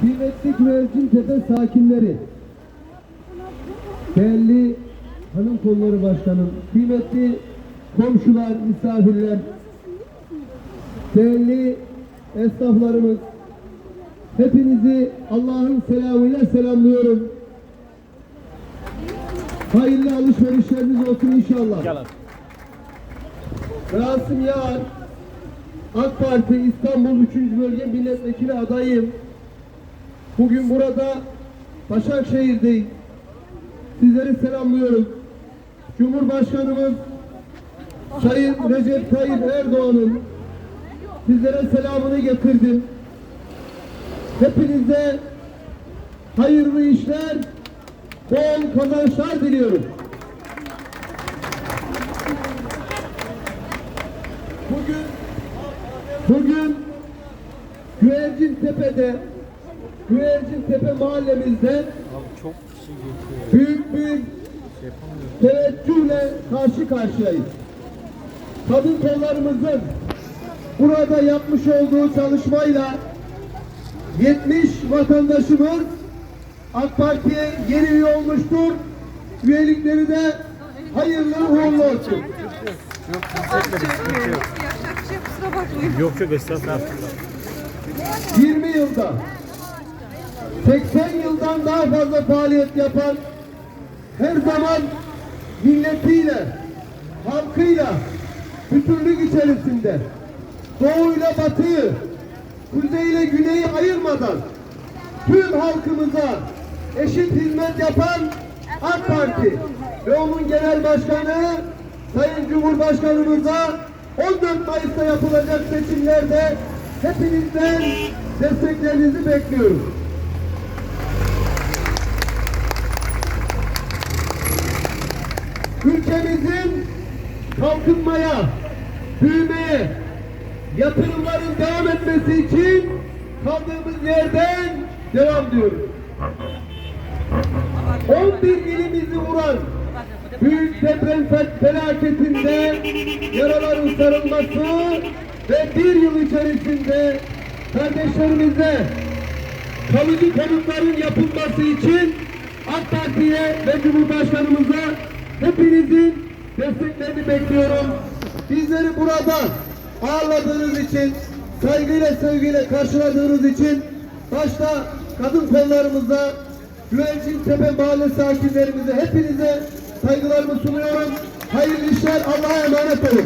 Kıymetli Güvercin Tepe sakinleri, değerli hanım kolları başkanım, kıymetli komşular, misafirler, değerli esnaflarımız, hepinizi Allah'ın selamıyla selamlıyorum. Hayırlı alışverişleriniz olsun inşallah. Rasim Yağar, AK Parti İstanbul 3. Bölge Milletvekili adayım. Bugün burada Başakşehir'deyim. Sizleri selamlıyorum. Cumhurbaşkanımız Sayın Recep Tayyip Erdoğan'ın sizlere selamını getirdim. Hepinize hayırlı işler, bol kazançlar diliyorum. Bugün bugün Güvercin Tepe'de Güvercin Tepe mahallemizde Çok kişi geçiyor. büyük bir teveccühle karşı karşıyayız. Kadın kollarımızın burada yapmış olduğu çalışmayla 70 vatandaşımız AK Parti'ye yeni üye olmuştur. Üyelikleri de hayırlı uğurlu olsun. Yapacak bir şey yok, kusura bakmayın. Yok yok estağfurullah. 20 yılda 80 yıldan daha fazla faaliyet yapan her zaman milletiyle, halkıyla bütünlük içerisinde doğuyla batıyı, kuzeyle güneyi ayırmadan tüm halkımıza eşit hizmet yapan AK Parti ve onun genel başkanı Sayın Cumhurbaşkanımıza 14 Mayıs'ta yapılacak seçimlerde hepinizden desteklerinizi bekliyoruz. Ülkemizin kalkınmaya, büyümeye, yatırımların devam etmesi için kaldığımız yerden devam diyoruz. 11 ilimizi vuran büyük deprem fel- felaketinde yaraların sarılması ve bir yıl içerisinde kardeşlerimize kalıcı konutların yapılması için AK Parti'ye ve Cumhurbaşkanımıza hepinizin desteklerini bekliyorum. Bizleri burada ağırladığınız için, saygıyla sevgiyle karşıladığınız için başta kadın kollarımıza, Güvercin Tepe mahalle sakinlerimize hepinize saygılarımı sunuyorum. Hayırlı işler, Allah'a emanet olun.